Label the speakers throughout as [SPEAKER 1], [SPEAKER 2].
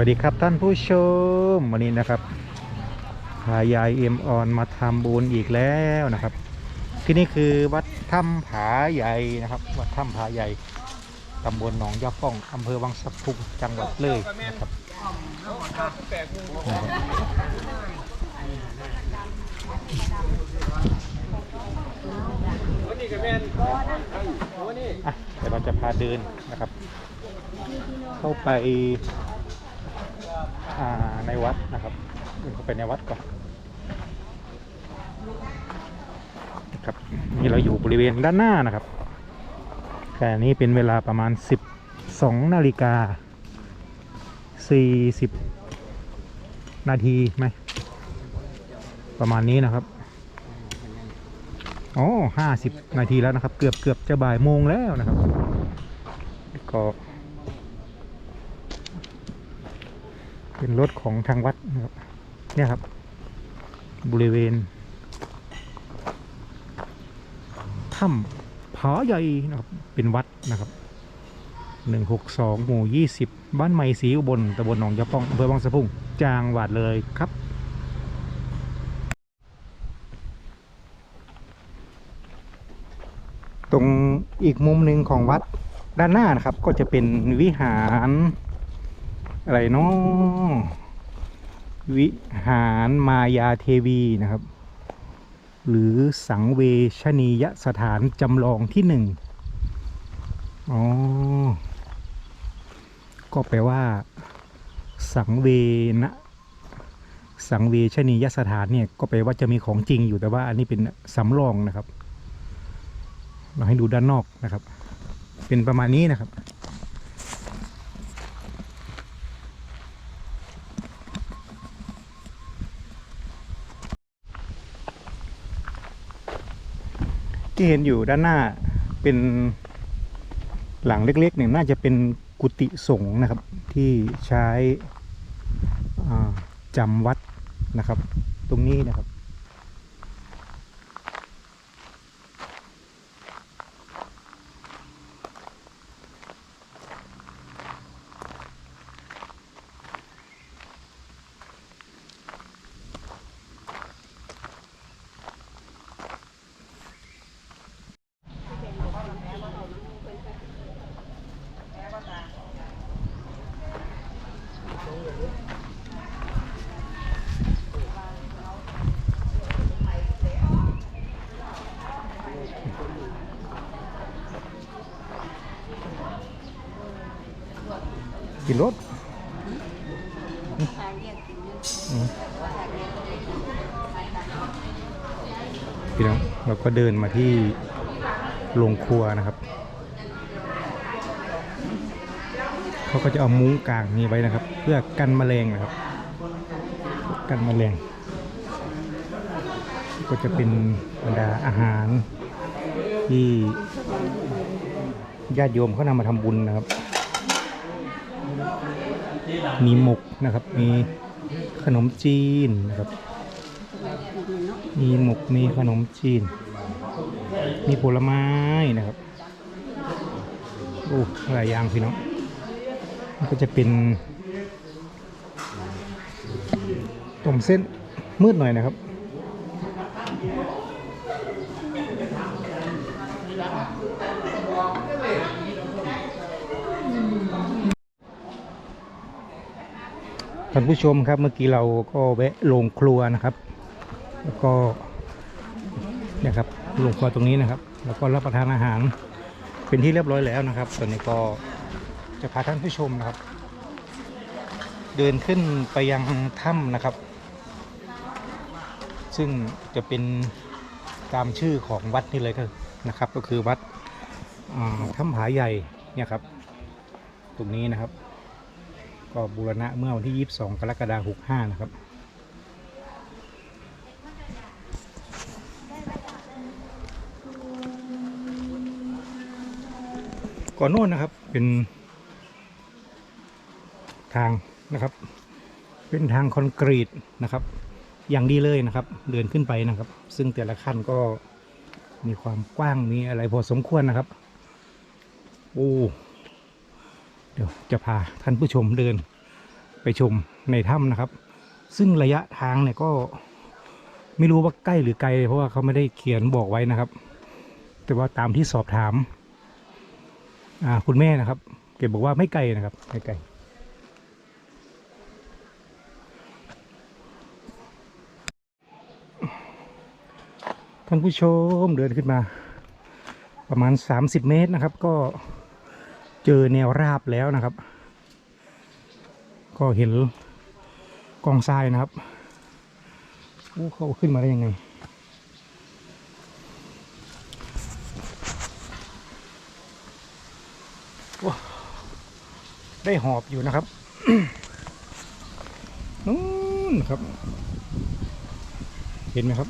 [SPEAKER 1] วัสดีครับท่านผู้ชมวันนี้นะครับพายายเอ็มออนมาทำบุญอีกแล้วนะครับ ที่นี่คือวัดถ้ำผาใหญ่นะครับ วัดถ้ำผาใหญ่ตำบลหนองยาป้องอำเภอวังสะพุงจังหวัดเลยนะครับนะครับอะเดี๋ยวเราจะพาเดินนะครับ เข้าไป ในวัดนะครับเข้าไปในวัดก่อนครับนี่เราอยู่บริเวณด้านหน้านะครับขณะนี้เป็นเวลาประมาณ 12นาฬิกา40 นาทีไหมประมาณนี้นะครับอ๋อ50นาทีแล้วนะครับ เกือบเกือบจะบ่ายโมงแล้วนะครับก็ เป็นรถของทางวัดนะครับเนี่ยครับ บริเวณถ้ำผาใหญ่นะครับเป็นวัดนะครับหนึ่งหกสองหมู่ยี่สิบบ้านใหม่ศรีอุบลตำบลหนองยาป้องอำเภอวังสะพุงจางหวัดเลยครับตรงอีกมุมหนึ่งของวัดด้านหน้านะครับก็จะเป็นวิหาร อะไรเนาะวิหารมายาเทวีนะครับ หรือสังเวชนียสถานจำลองที่หนึ่งอ๋อ ก็แปลว่า สังเวนะสังเวชนียสถานเนี่ยก็แปลว่าจะมีของจริงอยู่แต่ว่าอันนี้เป็นสำรองนะครับ เราให้ดูด้านนอกนะครับ เป็นประมาณนี้นะครับ ที่เห็นอยู่ด้านหน้าเป็นหลังเล็กๆเนี่ยน่าจะเป็นกุฏิสงฆ์นะครับ ที่ใช้จำวัดนะครับ ตรงนี้นะครับ นรถพี่น้องเราก็เดินมาที่โรงครัวนะครับ เขาก็จะเอามุ้งกางนี้ไว้นะครับ เพื่อกันแมลงนะครับ กันแมลง ก็จะเป็นบรรดาอาหารที่ญาติโยมเขานำมาทำบุญนะครับ มีหมกนะครับ มีขนมจีนนะครับ มีหมกมีขนมจีน มีผลไม้นะครับโอ้หลายอย่างพี่น้องมันก็จะเป็นต้มเส้นมืดหน่อยนะครับ ท่านผู้ชมครับเมื่อกี้เราก็แวะโรงครัวนะครับ แล้วก็เนี่ยครับโรงครัวตรงนี้นะครับ แล้วก็รับประทานอาหารเป็นที่เรียบร้อยแล้วนะครับตอนนี้ก็จะพาท่านผู้ชมนะครับ เดินขึ้นไปยังถ้ำนะครับ ซึ่งจะเป็นตามชื่อของวัดนี่เลยก็นะครับ ก็คือวัดถ้ำผาใหญ่เนี่ยครับ ตรงนี้นะครับ ก็บูรณะเมื่อวันที่ 22 กรกฎาคม65 นะครับ ก่อนโน้นนะครับเป็นทางนะครับ เป็นทางคอนกรีตนะครับ อย่างดีเลยนะครับ เดินขึ้นไปนะครับ ซึ่งแต่ละขั้นก็มีความกว้างมีอะไรพอสมควรนะครับ โอ้ เดี๋ยวจะพาท่านผู้ชมเดินไปชมในถ้ำนะครับ ซึ่งระยะทางเนี่ยก็ไม่รู้ว่าใกล้หรือไกล เพราะว่าเขาไม่ได้เขียนบอกไว้นะครับ แต่ว่าตามที่สอบถามอ่าคุณแม่นะครับเก็บบอกว่าไม่ไกลนะครับไม่ไกลท่านผู้ชมเดินขึ้นมา ประมาณ 30 เมตรนะครับ ก็ เจอแนวราบแล้วนะครับ ก็เห็นกองทรายนะครับโอ้เขาขึ้นมาได้ยังไงว้ได้หอบอยู่นะครับนู่นครับ เห็นไหมครับ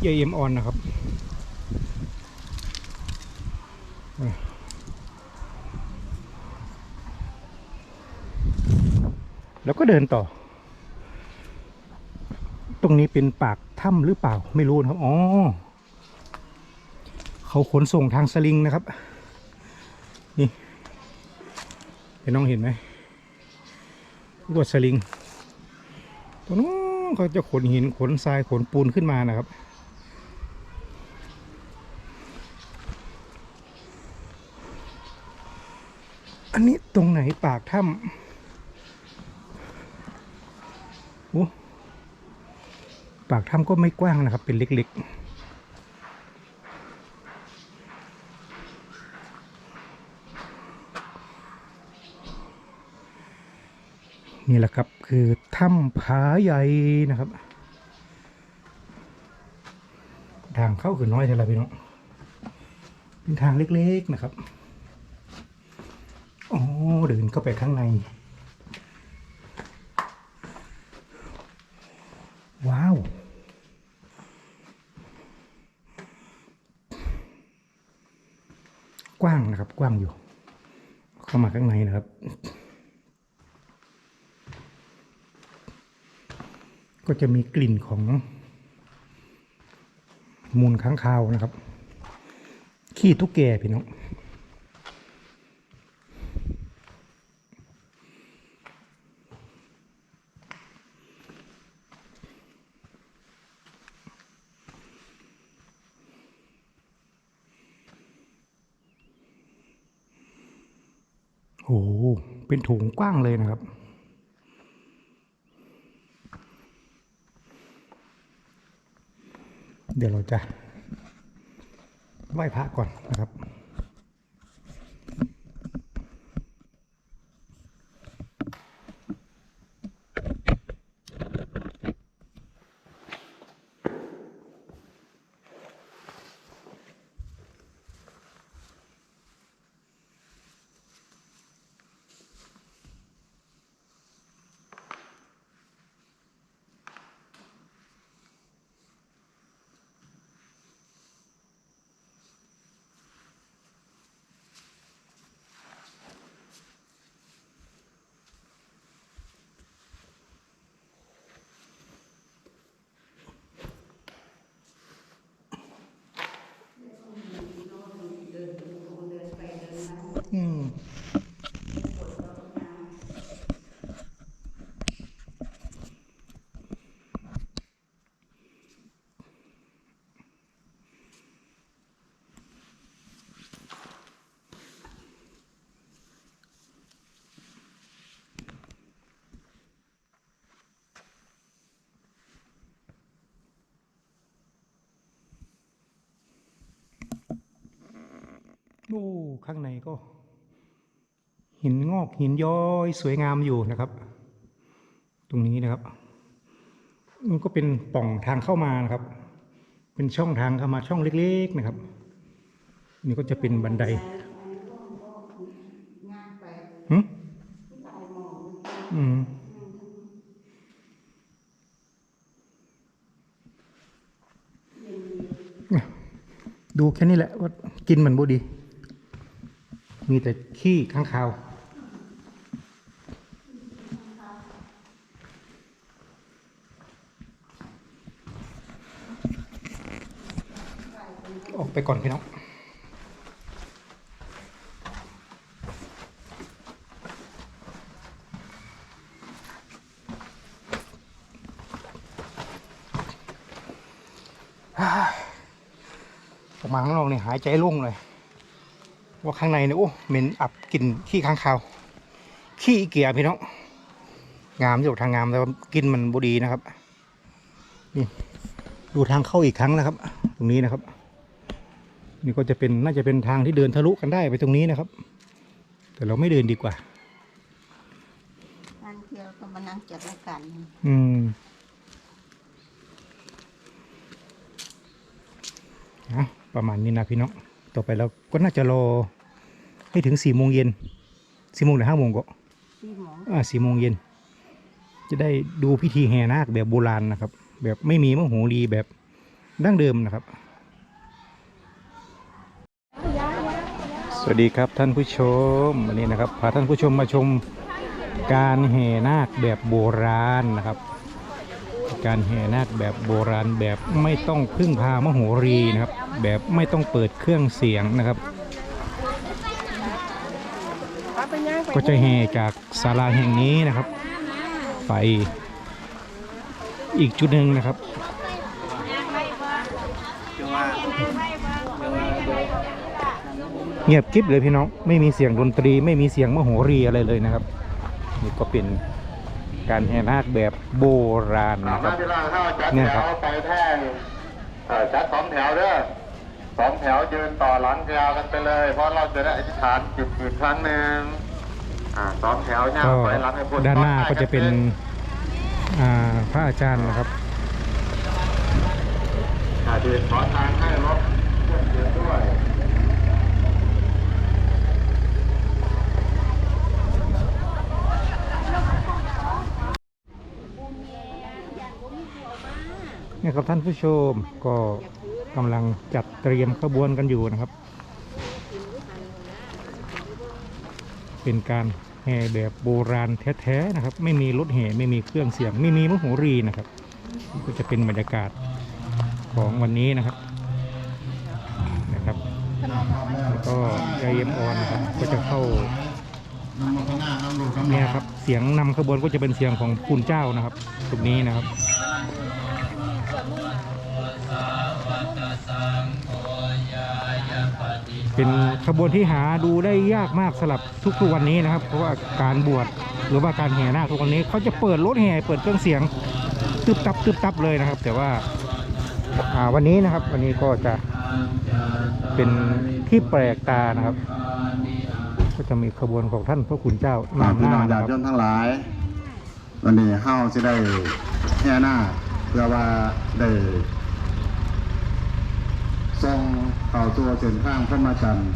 [SPEAKER 1] เยเอ็มออนนะครับ แล้วก็เดินต่อ ตรงนี้เป็นปากถ้ำหรือเปล่าไม่รู้นะครับ อ๋อ เขาขนส่งทางสลิงนะครับ นี่เห็นน้องเห็นไหมรวดสลิงตรงนู้นเขาจะขนหินขนทรายขนปูนขึ้นมานะครับอันนี้ตรงไหนปากถ้ำโอ้ ปากถ้ำก็ไม่กว้างนะครับ เป็นเล็ก ๆนี่แหละครับคือถ้ำผาใหญ่นะครับทางเข้าคือน้อยเท่าไรพี่น้องเป็นทางเล็กๆนะครับอ๋อเดินเข้าไปข้างใน ว้าว กว้างนะครับ กว้างอยู่ เข้ามาข้างในนะครับ ก็จะมีกลิ่นของ มูลค้างคาวนะครับ ขี้ทุกแกพี่น้อง โอ้โห เป็นถุงกว้างเลยนะครับ เดี๋ยวเราจะไหว้พระก่อนนะครับ อืม โอ้ข้างในก็ หินงอกหินย้อยสวยงามอยู่นะครับ ตรงนี้นะครับมันก็เป็นป่องทางเข้ามานะครับ เป็นช่องทางเข้ามาช่องเล็ก ๆนะครับ นี่ก็จะเป็นบันไดอืมดูแค่นี้แหละว่ากินมันบุดี มีแต่ขี้ข้างคาวออกไปก่อนพี่น้องออกมาข้างนอกเนี่ยหายใจโล่งเลย ว่าข้างในเนี่ยโอ้เหม็นอับกลิ่นขี้ค้างคาวขี้อีเกียพี่น้องงามอยู่ทางงามแต่ว่ากลินมันบดีนะครับนี่ดูทางเข้าอีกครั้งนะครับ ตรงนี้นะครับ นี่ก็จะเป็นน่าจะเป็นทางที่เดินทะลุกันได้ไปตรงนี้นะครับ แต่เราไม่เดินดีกว่า
[SPEAKER 2] นั่นเที่ยวก็มานั่งจัดรายการ
[SPEAKER 1] อืมอะประมาณนี้นะพี่น้อง ต่อไปเราก็น่าจะรอให้ถึงสี่โมงเย็นสี่โมงหรือห้าโมงก็
[SPEAKER 2] พี่หมอ
[SPEAKER 1] อ่าสี่โมงเย็น จะได้ดูพิธีแห่นาคแบบโบราณนะครับ แบบไม่มีมโหรีแบบดั้งเดิมนะครับ สวัสดีครับท่านผู้ชมวันนี้นะครับพาท่านผู้ชมมาชมการแห่นาคแบบโบราณนะครับ การแห่นาคแบบโบราณแบบไม่ต้องพึ่งพามโหรีนะครับ แบบไม่ต้องเปิดเครื่องเสียงนะครับ ก็จะแห่จากศาลาแห่งนี้นะครับ ไปอีกจุดหนึ่งนะครับเงียบกริบเลยพี่น้องไม่มีเสียงดนตรี ไม่มีเสียงมโหรีอะไรเลยนะครับนี่ก็เป็นการแห่นาคแบบโบราณนะครับ
[SPEAKER 3] เนี่
[SPEAKER 1] ยครับ
[SPEAKER 3] ไปแท่งจัดสองแถวเด้อ สองแถวยืนต่อหลังยาวกันไปเลย เพราะเราจะได้อธิษฐานจุดอีกครั้งหนึ่งอ่าสองแถวย่าง
[SPEAKER 1] ก็
[SPEAKER 3] ไปหลังให้พ้น
[SPEAKER 1] ด้านหน้าก็จะเป็น
[SPEAKER 3] ต้น
[SPEAKER 1] อ่าพระอาจารย์นะครับ
[SPEAKER 3] อ่าเดินขอทางให้รถเพื่อนเดินด้วย
[SPEAKER 1] เนี่ยครับท่านผู้ชมก็ กำลังจัดเตรียมขบวนกันอยู่นะครับ เป็นการแห่แบบโบราณแท้ๆนะครับ ไม่มีรถแห่ไม่มีเครื่องเสียง ไม่มีมโหรีนะครับ ก็จะเป็นบรรยากาศของวันนี้นะครับนะครับแล้วก็ยายเอ็มออนนะครับก็จะเข้าเนี่ยครับเสียงนำขบวนก็จะเป็นเสียงของคุณเจ้านะครับตรงนี้นะครับ เป็นขบวนที่หาดูได้ยากมากสำหรับทุกๆวันนี้นะครับ เพราะว่าการบวชหรือว่าการแห่นาคทุกวันนี้เขาจะเปิดรถแห่เปิดเครื่องเสียงตึบตับตึบตับเลยนะครับ แต่ว่าอ่าวันนี้นะครับ วันนี้ก็จะเป็นที่แปลกตานะครับ ก็จะมีขบวนของท่านพระคุณเจ้า
[SPEAKER 3] มาพี่
[SPEAKER 1] นำห
[SPEAKER 3] น้
[SPEAKER 1] น้า
[SPEAKER 3] องญา
[SPEAKER 1] นะ
[SPEAKER 3] ติ
[SPEAKER 1] ค
[SPEAKER 3] โย
[SPEAKER 1] รับ
[SPEAKER 3] มทั้งหลาย วันนี้เฮาจะได้แห่หน้าเพื่อว่าได้ ทรงเข้าตัวเส้นทางพระมาจันทร์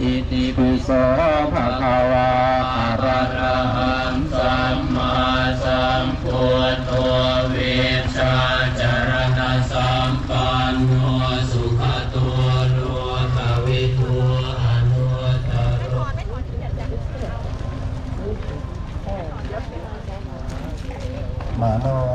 [SPEAKER 4] อิติปิโสภะคะวะอะระหังสัมมาสัมพุทโธเวชาจารณะสัมปันโนสุขตัวโลกวิทูอนุตตร
[SPEAKER 3] มาโน